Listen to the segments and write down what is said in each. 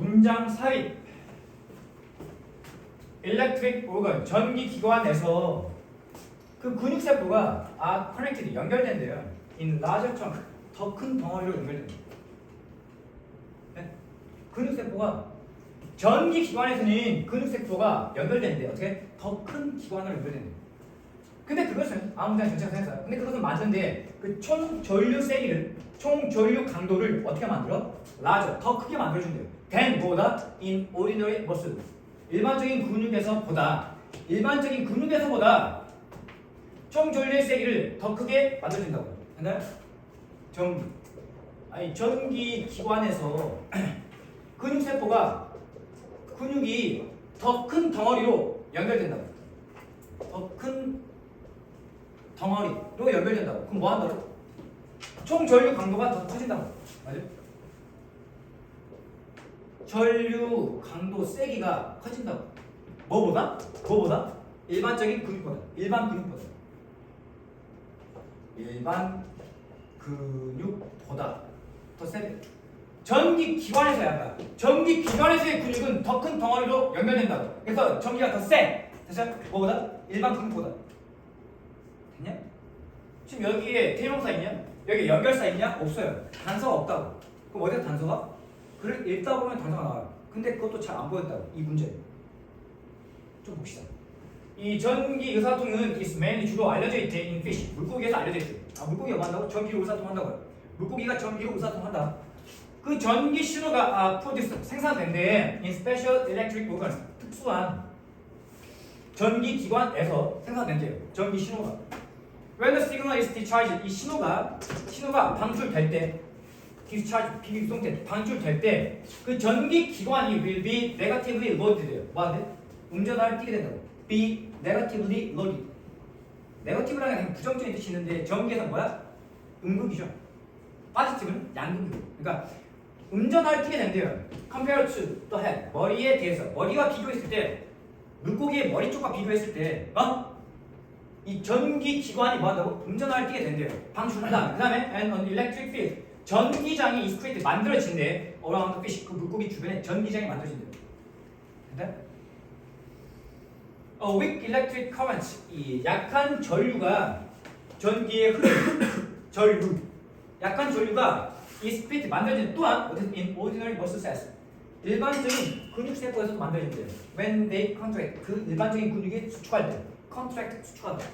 문장 삽입 electric organ 전기 기관에서 그 근육 세포가 아 connected 연결된대요. in larger chunk 더큰 덩어리로 연결된다. 네? 근육 세포가 전기 기관에서는 근육 세포가 연결된대. 어떻게? 더 큰 기관으로 연결된대. 근데 그것은 아무 문장 전체가 생겼어요. 근데 그것은 맞는데 그 총 전류 세기를 총 전류 강도를 어떻게 만들어? larger 더 크게 만들어준대요. Than 보다 in ordinary muscle 일반적인 근육에서 보다 일반적인 근육에서 보다 총 전류의 세기를 더 크게 만들어준다고. 됐나요? 전기 아니 전기 기관에서 근육 세포가 근육이 더 큰 덩어리로 연결된다고. 더 큰 덩어리로 연결된다고. 그럼 뭐 한다고? 총 전류 강도가 더 커진다고. 맞아요? 전류 강도 세기가 커진다고. 뭐보다? 뭐보다? 일반적인 근육보다. 일반 근육보다. 일반 근육보다 더 세대. 전기 기관에서 약간 전기 기관에서의 근육은 더 큰 덩어리로 연결된다고. 그래서 전기가 더 세. 됐어? 뭐보다? 일반 근육보다. 됐냐? 지금 여기에 대명사 있냐? 여기 연결사 있냐? 없어요. 단서가 없다고. 그럼 어디서 단서가? 글을 읽다 보면 단서가 나와요. 근데 그것도 잘 안 보였다고. 이 문제. 좀 봅시다. 이 전기 의사통은 is mainly 주로 알려져 있대 in fish. 물고기에서 알려져 있대. 아 물고기가 뭐 한다고? 전기로 의사통 한다고요. 물고기가 전기로 의사통 한다. 그 전기 신호가 아, produce 생산된대 in special electric organs. 특수한 전기 기관에서 생산된대요. 전기 신호가. When the signal is discharged, 이 신호가 신호가 방출될 때, discharge 비기동태 방출될 때, 그 전기 기관이 will be negatively loaded돼요. 뭐한테? 운전할 뛰게 된다고. be negatively loaded. 게 그냥 부정적인 뜻이 있는데 전기에서 뭐야? 음극이죠. 파지티브는 양극이고. 그러니까 운전할 뛰게 된대요. compare to the head. 머리에 대해서 머리와 비교했을 때 물고기의 머리 쪽과 비교했을 때 어? 이 전기 기관이 뭐한다고? 운전을 뛰게 된대요. 방출한다. 그 다음에 an electric field. 전기장이 is created 만들어진대. the fish. 그 물고기 주변에 전기장이 만들어진대요. 근데 a weak electric current. 이 약한 전류가 전기의 흐름. 전류. 약한 전류가 is created 만들어진 또한 in ordinary muscle cells. 일반적인 근육 세포에서도 만들어진대요. When they contract. 그 일반적인 근육이 수축할 때. contract 수축하다.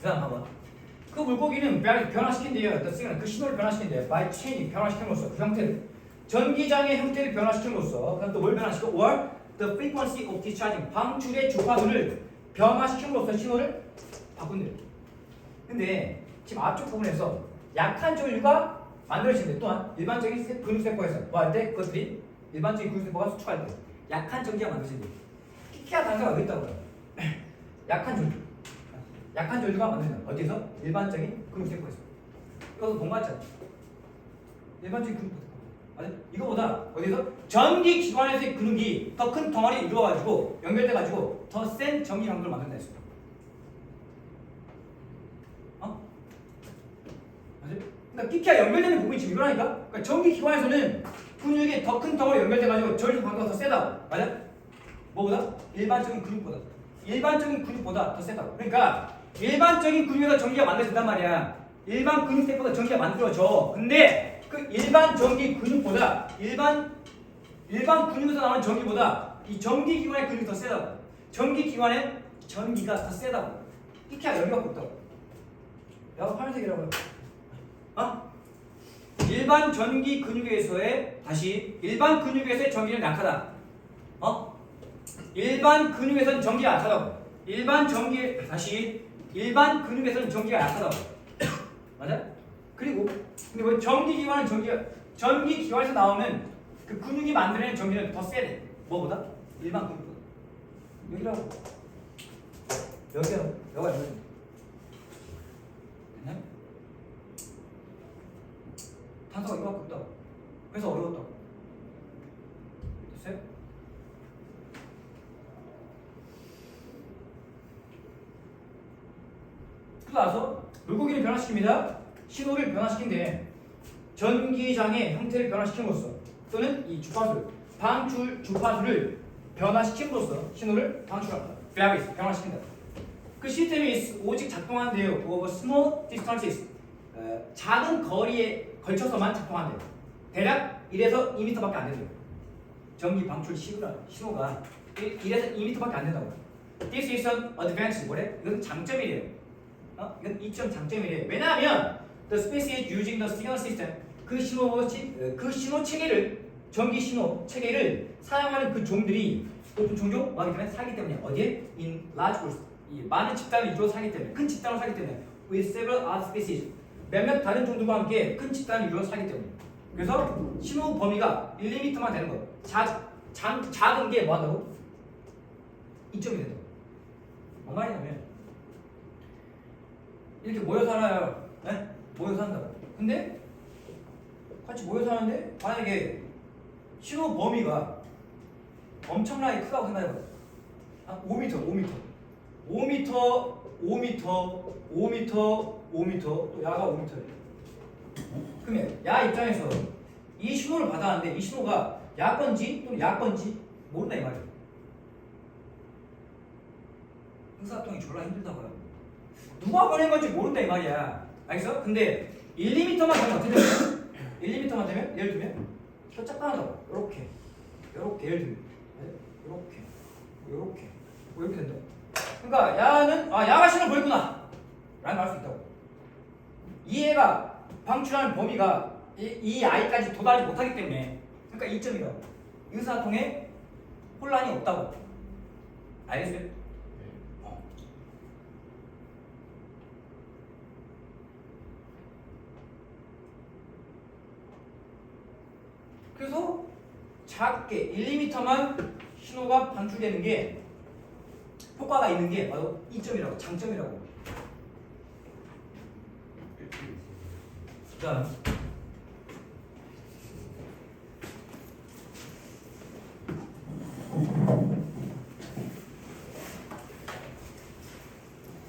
그 다음 봐봐. 그 물고기는 변- 변화시킨대요. The signal, 그 신호를 변화시킨대요. by chain이 변화시킴으로써 그 형태를 전기장의 형태를 변화시킴으로써 그다음 또뭘 변화시켜? or the frequency of discharging 방출의 주파수를 변화시킴으로써 신호를 바꾼대요. 근데 지금 앞쪽 부분에서 약한 전류가 만들어지는데 또한 일반적인 세- 근육세포에서 뭐 할 때 그것들이 일반적인 근육세포가 수축할 때 약한 전기가 만들어진대. 키키아 단서가 어디 있다고요? 약한 전류. 약한 전류가 만들어진다. 어디서? 일반적인 근육세포에서. 본거 같잖아. 일반적인 근육세포. 맞아? 이거보다 어디서? 전기 기관에서의 근육이 더 큰 덩어리 이루어가지고 연결돼가지고 더 센 전기 강도를 만든다 했어. 어? 맞아? 그러니까 키키아 연결되는 부분이 지금 이거라니까? 그러니까 전기 기관에서는 근육이 더 큰 덩어리 연결돼가지고 전류 강도가 더 세다. 맞아? 뭐보다? 일반적인 근육보다. 일반적인 근육보다 더 세다고. 그러니까 일반적인 근육에서 전기가 만들어진단 말이야. 일반 근육 세포가 전기가 만들어져. 근데 그 일반 전기 근육보다 일반 일반 근육에서 나오는 전기보다 이 전기 기관의 근육이 더 세다고. 전기 기관의 전기가 더 세다고. 키키아 열기가 없다고. 내가 파란색이라고 요 어? 일반 전기 근육에서의 다시 일반 근육에서의 전기는 약하다. 어? 일반 근육에서는 전기가 약하다고. 일반 전기 다시 일반 근육에서는 전기가 약하다고. 맞아? 그리고 근데 뭐 전기 기관은 전기가 전기 기관에서 나오는 그 근육이 만들어낸 전기는 더 세대. 뭐보다? 일반 근육보다. 여기라고. 여기야. 여기가 여기. 됐냐? 단서가 이거밖에 없다고. 그래서 어려웠다고. 됐어요? 나서 물고기를 변화시킵니다. 신호를 변화시킨대. 전기장의 형태를 변화시킴으로써 또는 이 주파수, 방출 주파수를 변화시킴으로써 신호를 방출한다. various, 변화시킨다. 그 시스템이 오직 작동한대요. over small. 어, 작은 거리에 걸쳐서만 작동한대요. 대략 1에서 2m밖에 안 된대요. 전기 방출 시그널, 신호가 1에서 2m밖에 안 된다고. This is an advantage. 뭐래? 이건 장점이래요. 어? 이건 이점 장점이래요. 왜냐하면 the species using the signal system 그 신호 치- 어, 그 신호 체계를 전기 신호 체계를 사용하는 그 종들이 또 종종 뭐하기 때문에 살기 때문에 어디에 in large groups 이 많은 집단을 이루어 살기 때문에 큰 집단을 살기 때문에 with several other species 몇몇 다른 종들과 함께 큰 집단을 이루어 살기 때문에 그래서 신호 범위가 1m만 되는 거. 작, 작, 작은 게 뭐한다고? 2점이 된다고. 뭔 말이냐면 이렇게 모여 살아요. 네? 모여 산다고. 근데 같이 모여 사는데 만약에 신호 범위가 엄청나게 크다고 생각해봐. 한 5m, 5m, 5m, 5m, 5m, 5m, 또 야가 5m래. 그러면 야 입장에서 이 신호를 받았는데 이 신호가 야 건지 또는 야 건지 모른다 이 말이야. 의사소통이 졸라 힘들다고요. 누가 보낸 건지 모른다 이 말이야. 알겠어? 근데 1, 2m만 되면 어떻게 되냐? 1, 2m만 되면 예를 들면 하나더 이렇게 이렇게 예를 들면 이렇게 이렇게 뭐 이렇게 된다. 그러니까 야는 아 야가 신호 보냈구나 라는 걸알수 있다고. 이 애가 방출하는 범위가 이, 이 아이까지 도달하지 못하기 때문에 그러니까 2점이라고. 의사소통에 혼란이 없다고. 알겠어요? 어. 그래서 작게 1, 2m만 신호가 방출되는 게 효과가 있는 게 바로 이점이라고 장점이라고. 그다음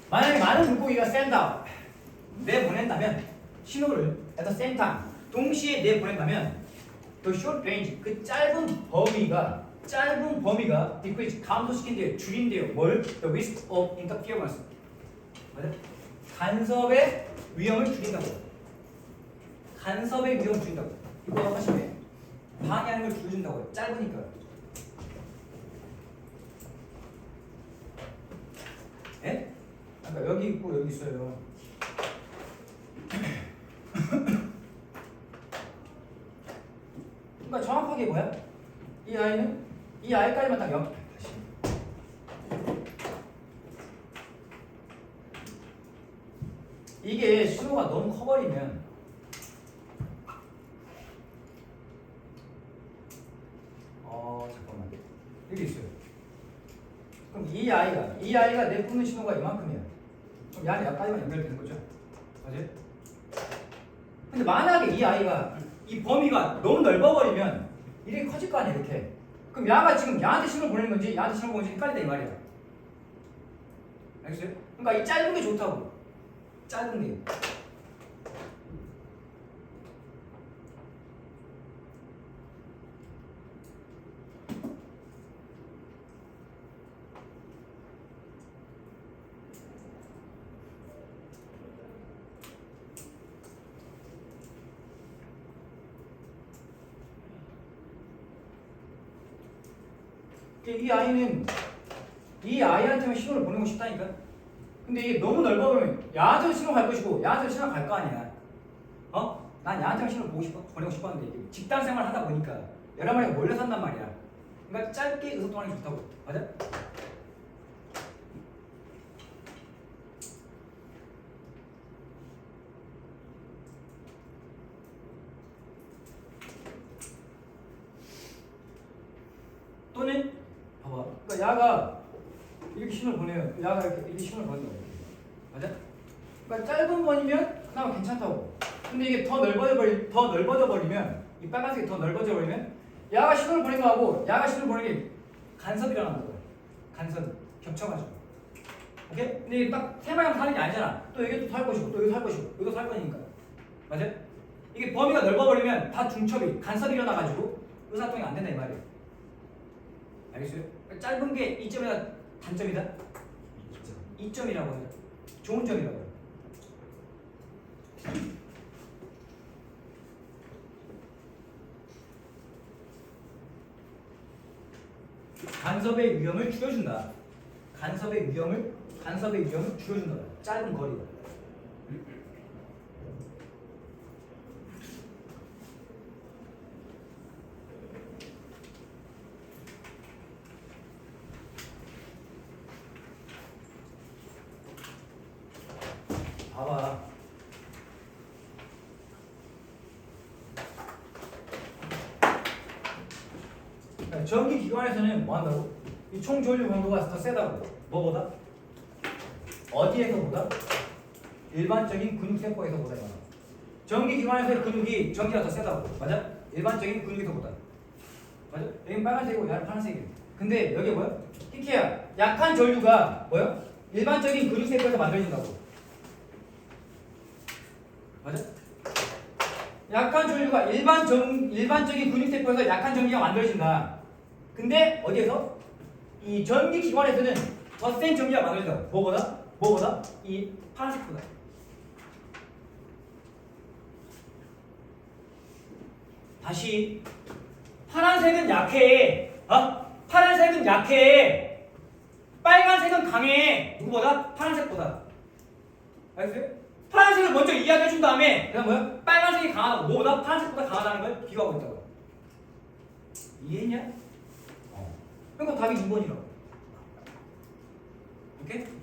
만약에 많은 물고기가 샌다 내보낸다면 신호를 at 동시에 내보낸다면 the short range 그 짧은 범위가 짧은 범위가 decrease 감소시킨대요 줄인대요 뭘? The risk of interference. 맞아? 간섭의 위험을 줄인다고. 간섭의 위험을 줄인다고. 이거 하시면 방해하는 걸 줄여준다고요 짧으니까. 예? 아까 여기 있고 여기 있어요 그러니까 정확하게 뭐야? 이 아이는 이 아이까지만 딱 연. 다시. 이게 신호가 너무 커버리면 어 잠깐만 여기 있어요. 그럼 이 아이가 이 아이가 내뿜는 신호가 이만큼이야. 그럼 야는 약까지만 연결되는 거죠. 맞아요? 근데 만약에 이 아이가 이 범위가 너무 넓어버리면 이렇게 커질 거 아니야 이렇게. 그럼 야가 지금 야한테 신호를 보내는 건지 야한테 신호를 보내는 건지 헷갈린다 이 말이야. 알겠어요? 그러니까 이 짧은 게 좋다고. 짧은 게. 이 아이는 이 아이한테만 신호를 보내고 싶다니까. 근데 이게 너무 넓어버리면 야한테 신호 갈 것이고 야한테 신호 갈 거 아니야. 어? 난 야한테 신호 보고 싶어 보내고 싶었는데 집단 생활 하다 보니까 여러 마리가 몰려 산단 말이야. 그러니까 짧게 의소통하는 게 좋다고. 맞아? 또는 봐봐. 그러니까 야가 이렇게 신호를 보내요. 야가 이렇게, 이렇게 신호를 보낸다고. 맞아? 그러니까 짧은 번이면 그나마 괜찮다고. 근데 이게 더 넓어져 버리 더 넓어져 버리면 이 빨간색이 더 넓어져 버리면 야가 신호를 보낸 거하고 야가 신호를 보내는 게 간섭이 일어난다고요. 간섭 겹쳐가지고. 오케이? 근데 이게 딱 테마형 사는 게 아니잖아. 또 여기도 살 것이고, 또 여기도 살 것이고, 여기도 살 거니까. 맞아? 이게 범위가 넓어버리면 다 중첩이, 간섭이 일어나가지고 의사소통이 안 된다 이 말이에요. 알겠어요? 짧은 게 이점이다 단점이다? 이점이라고 해요. 좋은 점이라고 해요. 간섭의 위험을 줄여준다. 간섭의 위험을 간섭의 위험을 줄여준다. 짧은 거리가. 봐봐. 자, 전기 기관에서는 뭐 한다고? 이 총 전류 강도가 더 세다고. 뭐보다? 어디에서보다? 일반적인 근육 세포에서보다. 전기 기관에서의 근육이 전기가 더 세다고. 맞아? 일반적인 근육에서보다. 맞아? 여기 빨간색이고 얘는 파란색이에요. 근데 여기 뭐야? 히키야. 약한 전류가 뭐야? 일반적인 근육 세포에서 만들어진다고. 맞아? 약한 전류가 일반 전 일반적인 근육 세포에서 약한 전기가 만들어진다. 근데 어디에서? 이 전기 기관에서는 더센 전기가 만들어진다. 뭐보다? 뭐보다? 이 파란색보다. 다시 파란색은 약해. 어? 파란색은 약해. 빨간색은 강해. 누구보다? 파란색보다. 알겠어요? 파란색을 먼저 이야기해 준 다음에 그다음 뭐야? 빨간색이 강하다고 뭐보다 파란색보다 강하다는 걸 비교하고 있다고 이해했냐? 어. 그러니까 답이 2번이라고 오케이?